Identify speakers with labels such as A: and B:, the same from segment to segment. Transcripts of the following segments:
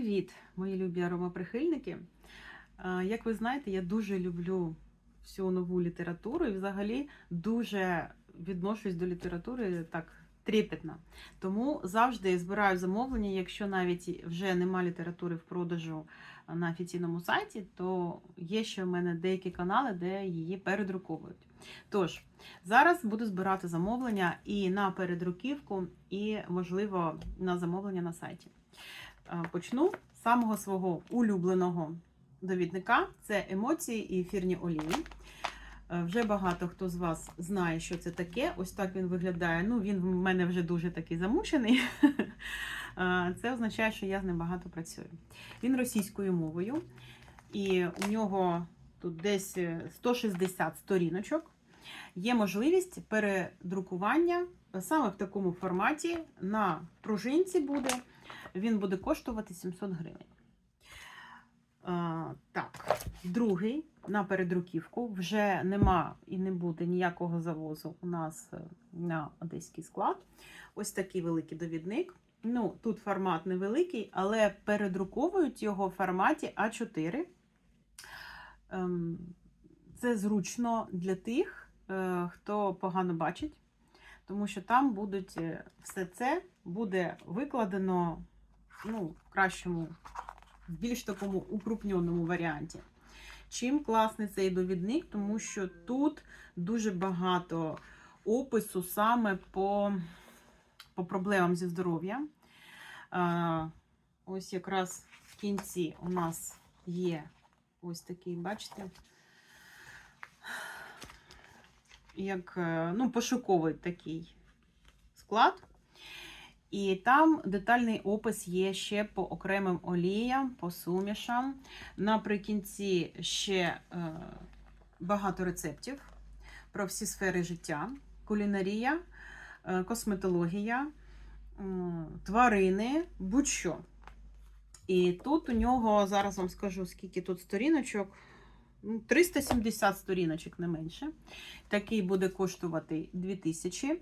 A: Привіт, мої любі аромаприхильники. Як ви знаєте, я дуже люблю всю нову літературу і взагалі дуже відношусь до літератури так трепетно. Тому завжди збираю замовлення, якщо навіть вже нема літератури в продажу на офіційному сайті, то є ще в мене деякі канали, де її передруковують. Тож, зараз буду збирати замовлення і на передруківку, і, можливо, на замовлення на сайті. Е, Почну з самого свого улюбленого довідника це емоції і ефірні олії. Е, Вже багато хто з вас знає, що це таке. Ось так він виглядає. Ну, він в мене вже дуже такий замучений. Е, Це означає, що я з ним багато працюю. Він російською мовою, і у нього тут десь е, 160 сторіночок. Є можливість передрукування саме в такому форматі на пружинці буде він буде коштувати 700 гривень. Так, другий на передруківку. Вже нема і не буде ніякого завозу у нас е, на одеський склад. Ось такий великий довідник. Ну, тут формат невеликий, але передруковують його в форматі А4. Ем, Це зручно для тих, е, хто погано бачить, тому що там будуть е, все це буде викладено ну, в кращому, в більш такому укрупненому варіанті. Чим класний цей довідник, тому що тут дуже багато опису саме по, по проблемам зі здоров'ям. Ось якраз в кінці у нас є ось такий, бачите, як е, ну, пошуковий такий склад. І там детальний опис є ще по окремим оліям, по сумішам. Наприкінці ще е, багато рецептів про всі сфери життя: кулінарія, е, косметологія, тварини, будь-що. І тут у нього, зараз вам скажу, скільки тут сторіночок. Ну, 370 сторіночок не менше. Такий буде коштувати 2000.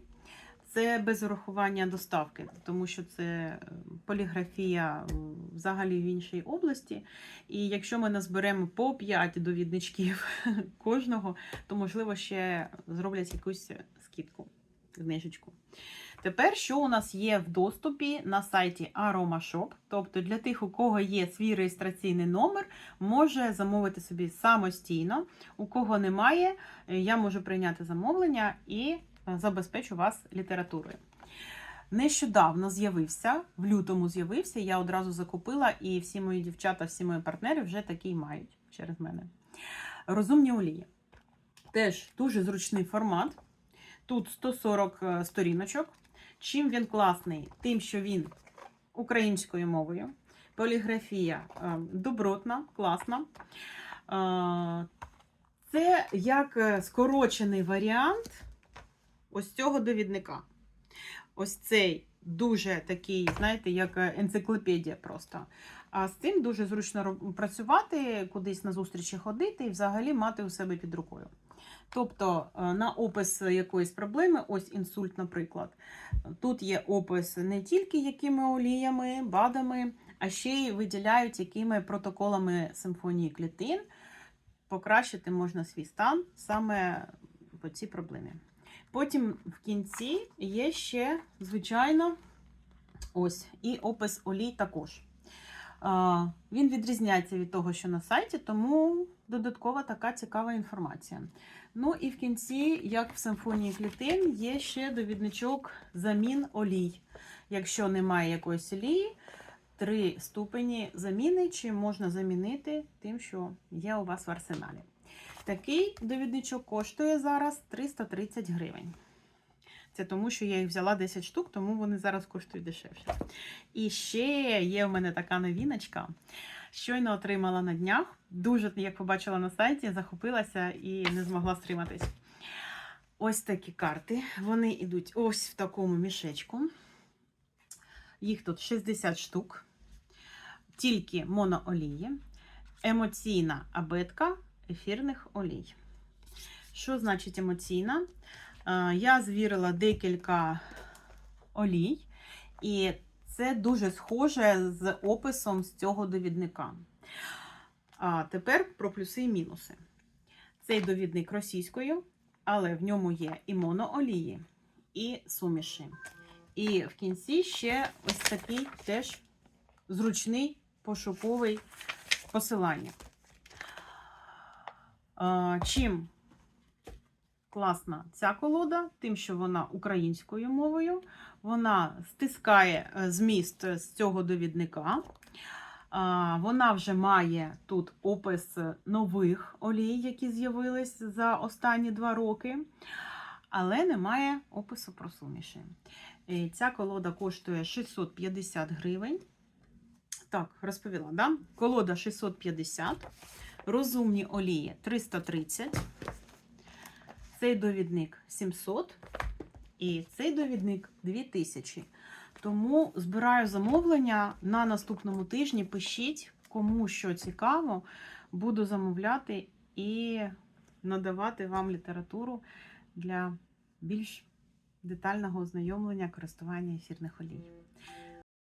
A: Це без урахування доставки, тому що це е, поліграфія взагалі в іншій області. І якщо ми назберемо по 5 довідничків кожного, то, можливо, ще зроблять якусь скидку, знижечку. Тепер, що у нас є в доступі на сайті AromaShop, тобто для тих, у кого є свій реєстраційний номер, може замовити собі самостійно. У кого немає, е, я можу прийняти замовлення і забезпечу вас літературою. Нещодавно з'явився, в лютому з'явився, я одразу закупила, і всі мої дівчата, всі мої партнери вже такий мають через мене. Розумні олії. Теж дуже зручний формат. Тут 140 е, сторіночок. Чим він класний? Тим, що він українською мовою. Поліграфія е, добротна, класна. Е, Це як е, скорочений варіант ось цього довідника. Ось цей дуже такий, знаєте, як е, енциклопедія просто. А з цим дуже зручно працювати, кудись на зустрічі ходити і взагалі мати у себе під рукою. Тобто е, на опис якоїсь проблеми, ось інсульт, наприклад, тут є опис не тільки якими оліями, БАДами, а ще й виділяють, якими протоколами симфонії клітин покращити можна свій стан саме по цій проблемі. Потім в кінці є ще, звичайно, ось і опис олій також. Він відрізняється від того, що на сайті, тому додаткова така цікава інформація. Ну і в кінці, як в симфонії клітин, є ще довідничок замін олій. Якщо немає якоїсь олії, три ступені заміни, чи можна замінити тим, що є у вас в арсеналі. Такий довідничок коштує зараз 330 гривень. Це тому, що я їх взяла 10 штук, тому вони зараз коштують дешевше. І ще є в мене така новіночка. Щойно отримала на днях. Дуже, як побачила на сайті, захопилася і не змогла стриматись. Ось такі карти. Вони йдуть ось в такому мішечку. Їх тут 60 штук. Тільки моноолії, емоційна абетка ефірних олій. Що значить емоційна? Е, Я звірила декілька олій, і Це дуже схоже з описом з цього довідника. А тепер про плюси і мінуси. Цей довідник російською, але в ньому є і моноолії, і суміші. І в кінці ще ось такий теж зручний пошуковий посилання. Чим класна ця колода, тим, що вона українською мовою, вона стискає е, зміст з цього довідника. Вона вже має тут опис нових олій, які з'явились за останні два роки, але немає опису про суміші. Е, Ця колода коштує 650 гривень. Так, розповіла, да? Колода 650, розумні олії 330, цей довідник 700 і цей довідник 2000. Тому збираю замовлення на наступному тижні. Пишіть, кому що цікаво, буду замовляти і надавати вам літературу для більш детального ознайомлення користування ефірних олій.